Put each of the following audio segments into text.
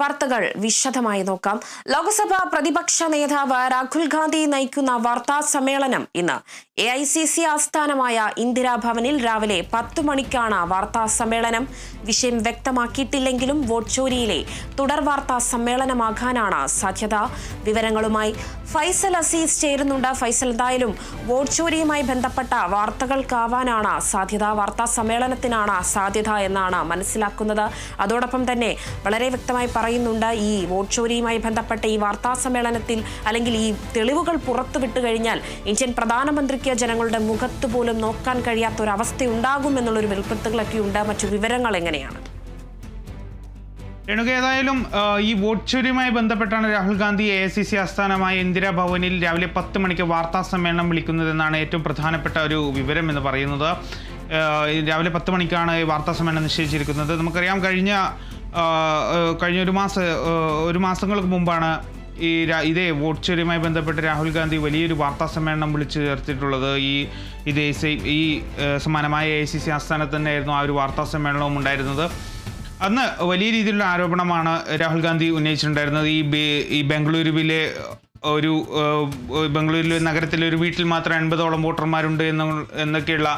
വാർത്തകൾ വിശദമായി നോക്കാം. ലോക്സഭാ പ്രതിപക്ഷ നേതാവ് രാഹുൽ ഗാന്ധി നയിക്കുന്ന വാർത്താ സമ്മേളനം ഇന്ന്. എ ഐ സി സി ആസ്ഥാനമായ ഇന്ദിരാഭവനിൽ രാവിലെ പത്തു മണിക്കാണ് വാർത്താ സമ്മേളനം. വിഷയം വ്യക്തമാക്കിയിട്ടില്ലെങ്കിലും വോട്ട് ചോരിയിലെ തുടർ വാർത്താ സമ്മേളനമാകാനാണ് സാധ്യത. വിവരങ്ങളുമായി ഫൈസൽ അസീസ് ചേരുന്നുണ്ട്. ഫൈസൽ എന്തായാലും വോട്ട് ചോരിയുമായി ബന്ധപ്പെട്ട വാർത്തകൾക്കാവാനാണ് സാധ്യത. വാർത്താ സമ്മേളനത്തിനാണ് സാധ്യത എന്നാണ് മനസ്സിലാക്കുന്നത്. അതോടൊപ്പം തന്നെ വളരെ വ്യക്തമായി പറയുന്നുണ്ട്. ഈ വോട്ട് ചോരിയുമായി ബന്ധപ്പെട്ട ഈ വാർത്താ സമ്മേളനത്തിൽ അല്ലെങ്കിൽ ഈ തെളിവുകൾ പുറത്തു വിട്ടു കഴിഞ്ഞാൽ ഇന്ത്യൻ പ്രധാനമന്ത്രിക്ക് ജനങ്ങളുടെ മുഖത്ത് പോലും നോക്കാൻ കഴിയാത്ത ഒരു അവസ്ഥ ഉണ്ടാകും എന്നുള്ളൊരു വെളിപ്പെടുത്തലൊക്കെ ഉണ്ട്. മറ്റു വിവരങ്ങൾ എങ്ങനെയാണ്? രേണുക ഏതായാലും ഈ വോട്ട് ചോരിയുമായി ബന്ധപ്പെട്ടാണ് Rahul Gandhi A C C ആസ്ഥാനമായ ഇന്ദിരാഭവനിൽ രാവിലെ പത്ത് മണിക്ക് വാർത്താ സമ്മേളനം വിളിക്കുന്നതെന്നാണ് ഏറ്റവും പ്രധാനപ്പെട്ട ഒരു വിവരം എന്ന് പറയുന്നത്. രാവിലെ പത്ത് മണിക്കാണ് ഈ വാർത്താ സമ്മേളനം നിശ്ചയിച്ചിരിക്കുന്നത്. നമുക്കറിയാം കഴിഞ്ഞ കഴിഞ്ഞ ഒരു മാസ ഒരു മാസങ്ങൾക്ക് മുമ്പാണ് ഈ ഇതേ വോട്ട് ചോരിയുമായി ബന്ധപ്പെട്ട് രാഹുൽ ഗാന്ധി വലിയൊരു വാർത്താ സമ്മേളനം വിളിച്ചു ചേർത്തിട്ടുള്ളത്. ഈ ഇത് ഈ ആ, സമാനമായ എ സി സി ആസ്ഥാനത്ത് തന്നെയായിരുന്നു ആ ഒരു വാർത്താ സമ്മേളനവും ഉണ്ടായിരുന്നത്. അന്ന് വലിയ രീതിയിലുള്ള ആരോപണമാണ് രാഹുൽ ഗാന്ധി ഉന്നയിച്ചിട്ടുണ്ടായിരുന്നത്. ഈ ഈ ബംഗളൂരുവിലെ ഒരു ബംഗളൂരു നഗരത്തിലെ ഒരു വീട്ടിൽ മാത്രം എൺപതോളം വോട്ടർമാരുണ്ട് എന്ന് എന്നൊക്കെയുള്ള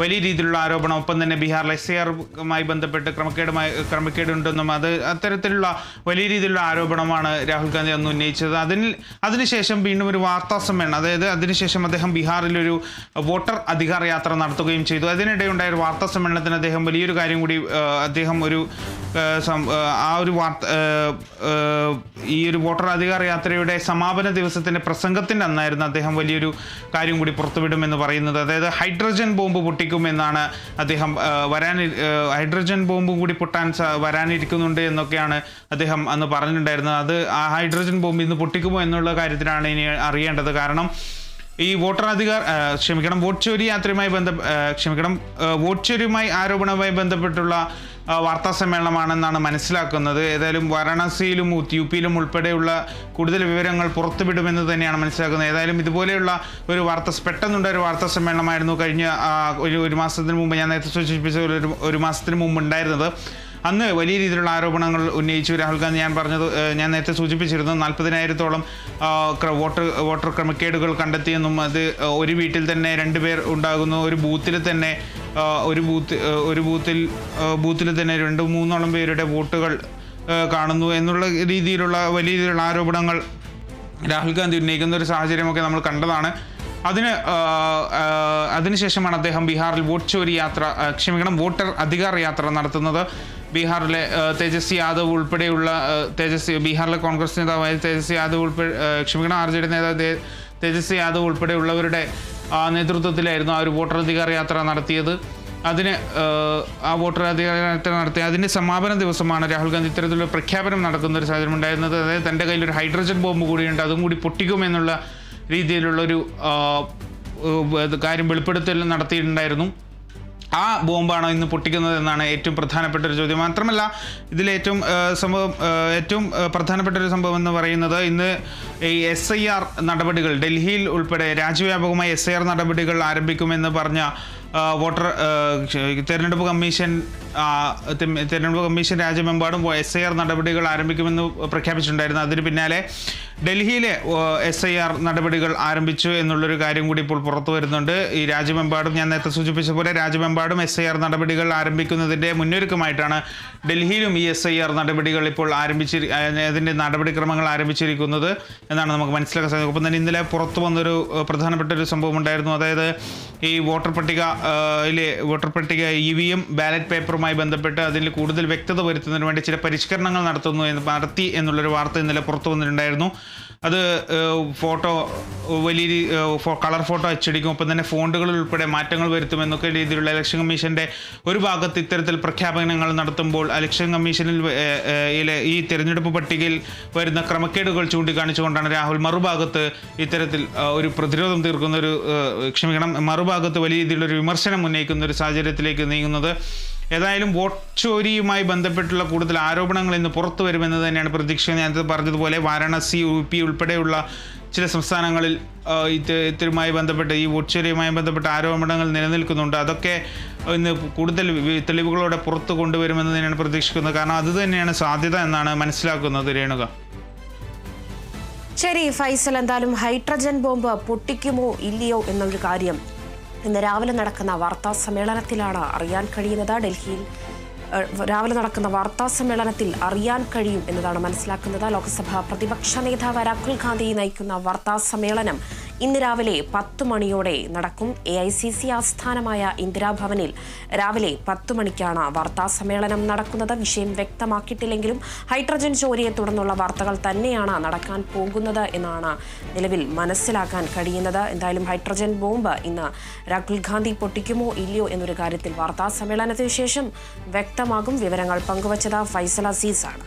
വലിയ രീതിയിലുള്ള ആരോപണം. ഒപ്പം തന്നെ ബീഹാറിലെ എസ് ആറുമായി ബന്ധപ്പെട്ട് ക്രമക്കേടുമായി ക്രമക്കേടുണ്ടെന്നും അത് അത്തരത്തിലുള്ള വലിയ രീതിയിലുള്ള ആരോപണമാണ് രാഹുൽ ഗാന്ധി അന്ന് ഉന്നയിച്ചത്. അതിന് അതിനുശേഷം വീണ്ടും ഒരു വാർത്താ സമ്മേളനം അതായത് അതിനുശേഷം അദ്ദേഹം ബീഹാറിലൊരു വോട്ടർ അധികാര യാത്ര നടത്തുകയും ചെയ്തു. അതിനിടെ ഉണ്ടായ ഒരു വാർത്താ സമ്മേളനത്തിന് അദ്ദേഹം വലിയൊരു കാര്യം കൂടി അദ്ദേഹം ഒരു ആ ഒരു വാർത്ത ഈ ഒരു വോട്ടർ അധികാര യാത്രയുടെ സമാപന ദിവസത്തിന്റെ പ്രസംഗത്തിന്റെ അന്നായിരുന്നു അദ്ദേഹം വലിയൊരു കാര്യം കൂടി പുറത്തുവിടുമെന്ന് പറയുന്നത്. അതായത് ഹൈഡ്രജൻ ബോംബ് പൊട്ടിക്കുമെന്നാണ് അദ്ദേഹം വരാൻ ഹൈഡ്രജൻ ബോംബും കൂടി പൊട്ടാൻ വരാനിരിക്കുന്നുണ്ട് എന്നൊക്കെയാണ് അദ്ദേഹം അന്ന് പറഞ്ഞിട്ടുണ്ടായിരുന്നത്. അത് ആ ഹൈഡ്രജൻ ബോംബ് ഇന്ന് പൊട്ടിക്കുമോ എന്നുള്ള കാര്യത്തിലാണ് ഇനി അറിയേണ്ടത്. കാരണം ഈ ആ, ക്ഷമിക്കണം വോട്ട് ചോരി യാത്രയുമായി ബന്ധ ക്ഷമിക്കണം വോട്ട് ചോരിയുമായി ആരോപണവുമായി ബന്ധപ്പെട്ടുള്ള വാർത്താ സമ്മേളനമാണെന്നാണ് മനസ്സിലാക്കുന്നത്. ഏതായാലും വാരാണസിയിലും യു പിയിലും ഉൾപ്പെടെയുള്ള കൂടുതൽ വിവരങ്ങൾ പുറത്തുവിടുമെന്ന് തന്നെയാണ് മനസ്സിലാക്കുന്നത്. ഏതായാലും ഇതുപോലെയുള്ള ഒരു വാർത്ത പെട്ടെന്നുണ്ട ഒരു വാർത്താ സമ്മേളനമായിരുന്നു കഴിഞ്ഞ ഒരു ഒരു മാസത്തിന് മുമ്പ് ഞാൻ നേരത്തെ സൂചിപ്പിച്ച ഒരു ഒരു മാസത്തിന് മുമ്പ് ഉണ്ടായിരുന്നത്. അന്ന് വലിയ രീതിയിലുള്ള ആരോപണങ്ങൾ ഉന്നയിച്ചു. രാഹുൽ ഗാന്ധി ഞാൻ പറഞ്ഞത് ഞാൻ നേരത്തെ സൂചിപ്പിച്ചിരുന്നു നാൽപ്പതിനായിരത്തോളം വോട്ടർ വോട്ടർ ക്രമക്കേടുകൾ കണ്ടെത്തിയെന്നും അത് ഒരു വീട്ടിൽ തന്നെ രണ്ടുപേർ ഉണ്ടാകുന്നു ഒരു ബൂത്തിൽ തന്നെ ഒരു ബൂത്ത് ഒരു ബൂത്തിൽ ബൂത്തിൽ തന്നെ രണ്ട് മൂന്നോളം പേരുടെ വോട്ടുകൾ കാണുന്നു എന്നുള്ള രീതിയിലുള്ള വലിയ രീതിയിലുള്ള ആരോപണങ്ങൾ രാഹുൽ ഗാന്ധി ഉന്നയിക്കുന്ന ഒരു സാഹചര്യമൊക്കെ നമ്മൾ കണ്ടതാണ്. അതിന് അതിനുശേഷമാണ് അദ്ദേഹം ബീഹാറിൽ വോട്ട് ചോരി യാത്ര ക്ഷമിക്കണം വോട്ടർ അധികാർ യാത്ര നടത്തുന്നത്. ബീഹാറിലെ തേജസ്വി യാദവ് ഉൾപ്പെടെയുള്ള തേജസ്വി ബീഹാറിലെ കോൺഗ്രസ് നേതാവായ തേജസ്വി യാദവ് ഉൾപ്പെടെ ക്ഷമിക്കണം ആർ ജെ ഡി നേതാവ് തേജസ്വി യാദവ് ഉൾപ്പെടെയുള്ളവരുടെ നേതൃത്വത്തിലായിരുന്നു ആ ഒരു വോട്ടർ അധികാർ യാത്ര നടത്തിയത്. അതിന് ആ വോട്ടർ അധികാര യാത്ര നടത്തി അതിന്റെ സമാപന ദിവസമാണ് രാഹുൽ ഗാന്ധി ഇത്തരത്തിലുള്ള പ്രഖ്യാപനം നടക്കുന്ന ഒരു സാഹചര്യം ഉണ്ടായിരുന്നത്. അതായത് തന്റെ കയ്യിൽ ഒരു ഹൈഡ്രജൻ ബോംബ് കൂടിയുണ്ട് അതും കൂടി പൊട്ടിക്കുമെന്നുള്ള രീതിയിലുള്ളൊരു കാര്യം വെളിപ്പെടുത്തൽ നടത്തിയിട്ടുണ്ടായിരുന്നു. ആ ബോംബാണോ ഇന്ന് പൊട്ടിക്കുന്നത് എന്നാണ് ഏറ്റവും പ്രധാനപ്പെട്ട ഒരു ചോദ്യം. മാത്രമല്ല ഇതിൽ ഏറ്റവും സംഭവം ഏറ്റവും പ്രധാനപ്പെട്ട ഒരു സംഭവം എന്ന് പറയുന്നത് ഇന്ന് ഈ എസ് ഐ ആർ നടപടികൾ ഡൽഹിയിൽ ഉൾപ്പെടെ രാജ്യവ്യാപകമായി എസ് ഐ ആർ നടപടികൾ ആരംഭിക്കുമെന്ന് പറഞ്ഞ വോട്ടർ തെരഞ്ഞെടുപ്പ് കമ്മീഷൻ തെരഞ്ഞെടുപ്പ് കമ്മീഷൻ രാജ്യമെമ്പാടും എസ് ഐ ആർ നടപടികൾ ആരംഭിക്കുമെന്ന് പ്രഖ്യാപിച്ചിട്ടുണ്ടായിരുന്നു. അതിന് പിന്നാലെ ഡൽഹിയിലെ എസ് ഐ ആർ നടപടികൾ ആരംഭിച്ചു എന്നുള്ളൊരു കാര്യം കൂടി ഇപ്പോൾ പുറത്തു വരുന്നുണ്ട്. ഈ രാജ്യമെമ്പാടും ഞാൻ നേരത്തെ സൂചിപ്പിച്ച പോലെ രാജ്യമെമ്പാടും എസ് ഐ ആർ നടപടികൾ ആരംഭിക്കുന്നതിന്റെ മുന്നൊരുക്കമായിട്ടാണ് ഡൽഹിയിലും ഈ എസ് ഐ ആർ നടപടികൾ ഇപ്പോൾ ആരംഭിച്ചി അതിന്റെ നടപടിക്രമങ്ങൾ ആരംഭിച്ചിരിക്കുന്നത് എന്നാണ് നമുക്ക് മനസ്സിലാക്കാൻ സാധിക്കും ഒപ്പം തന്നെ ഇന്നലെ പുറത്തു വന്നൊരു പ്രധാനപ്പെട്ട ഒരു സംഭവം ഉണ്ടായിരുന്നു അതായത് ഈ വോട്ടർ പട്ടിക യിലെ വോട്ടർ പട്ടിക ഇ വി എം ബാലറ്റ് പേപ്പറുമായി ബന്ധപ്പെട്ട് അതിൽ കൂടുതൽ വ്യക്തത വരുത്തുന്നതിന് വേണ്ടി ചില പരിഷ്കരണങ്ങൾ നടത്തുന്നു എന്ന് നടത്തി എന്നുള്ളൊരു വാർത്ത ഇന്നലെ പുറത്തു വന്നിട്ടുണ്ടായിരുന്നു. അത് ഫോട്ടോ വലിയ കളർ ഫോട്ടോ അച്ചടിക്കും. ഒപ്പം തന്നെ ഫോണ്ടുകളിൽ ഉൾപ്പെടെ മാറ്റങ്ങൾ വരുത്തുമെന്നൊക്കെ രീതിയിലുള്ള ഇലക്ഷൻ കമ്മീഷന്റെ ഒരു ഭാഗത്ത് ഇത്തരത്തിൽ പ്രഖ്യാപനങ്ങൾ നടത്തുമ്പോൾ ഇലക്ഷൻ കമ്മീഷനിൽ ഈ തിരഞ്ഞെടുപ്പ് പട്ടികയിൽ വരുന്ന ക്രമക്കേടുകൾ ചൂണ്ടിക്കാണിച്ചുകൊണ്ടാണ് രാഹുൽ മറുഭാഗത്ത് ഇത്തരത്തിൽ ഒരു പ്രതിരോധം തീർക്കുന്ന ഒരു ക്ഷമിക്കണം മറുഭാഗത്ത് വലിയ രീതിയിലുള്ള ഒരു വിമർശനം ഉന്നയിക്കുന്ന ഒരു സാഹചര്യത്തിലേക്ക് നീങ്ങുന്നത്. ഏതായാലും വോട്ട് ചോരിയുമായി ബന്ധപ്പെട്ടുള്ള കൂടുതൽ ആരോപണങ്ങൾ ഇന്ന് പുറത്തു വരുമെന്ന് തന്നെയാണ് പ്രതീക്ഷ. ഞാൻ പറഞ്ഞതുപോലെ വാരാണസി യു പി ഉൾപ്പെടെയുള്ള ചില സംസ്ഥാനങ്ങളിൽ ഇത്തരമായി ബന്ധപ്പെട്ട് ഈ വോട്ട് ചോരിയുമായി ബന്ധപ്പെട്ട ആരോപണങ്ങൾ നിലനിൽക്കുന്നുണ്ട്. അതൊക്കെ ഇന്ന് കൂടുതൽ തെളിവുകളോടെ പുറത്ത് കൊണ്ടുവരുമെന്ന് തന്നെയാണ് പ്രതീക്ഷിക്കുന്നത്. കാരണം അത് തന്നെയാണ് സാധ്യത എന്നാണ് മനസ്സിലാക്കുന്നത് രേണുക. ശരി ഫൈസൽ എന്തായാലും ഹൈഡ്രജൻ ബോംബ് പൊട്ടിക്കുമോ ഇല്ലയോ എന്നൊരു കാര്യം ഇന്ന് രാവിലെ നടക്കുന്ന വാർത്താ സമ്മേളനത്തിലാണ് അറിയാൻ കഴിയുന്നത്. ഡൽഹിയിൽ രാവിലെ നടക്കുന്ന വാർത്താ സമ്മേളനത്തിൽ അറിയാൻ കഴിയും എന്നതാണ് മനസ്സിലാക്കുന്നത്. ലോക്സഭാ പ്രതിപക്ഷ നേതാവ് രാഹുൽ ഗാന്ധി നയിക്കുന്ന വാർത്താ സമ്മേളനം ഇന്ന് രാവിലെ പത്ത് മണിയോടെ നടക്കും എ ഐ സി സി ആസ്ഥാനമായ ഇന്ദിരാഭവനിൽ. രാവിലെ പത്ത് മണിക്കാണ് വാർത്താ സമ്മേളനം നടക്കുന്നത്. വിഷയം വ്യക്തമാക്കിയിട്ടില്ലെങ്കിലും ഹൈഡ്രജൻ ചോരിയെ തുടർന്നുള്ള വാർത്തകൾ തന്നെയാണ് നടക്കാൻ പോകുന്നത് എന്നാണ് നിലവിൽ മനസ്സിലാക്കാൻ കഴിയുന്നത്. എന്തായാലും ഹൈഡ്രജൻ ബോംബ് ഇന്ന് രാഹുൽ ഗാന്ധി പൊട്ടിക്കുമോ ഇല്ലയോ എന്നൊരു കാര്യത്തിൽ വാർത്താ സമ്മേളനത്തിന് ശേഷം വ്യക്തമാകും വിവരങ്ങൾ പങ്കുവച്ചത് ഫൈസൽ അസീസാണ്.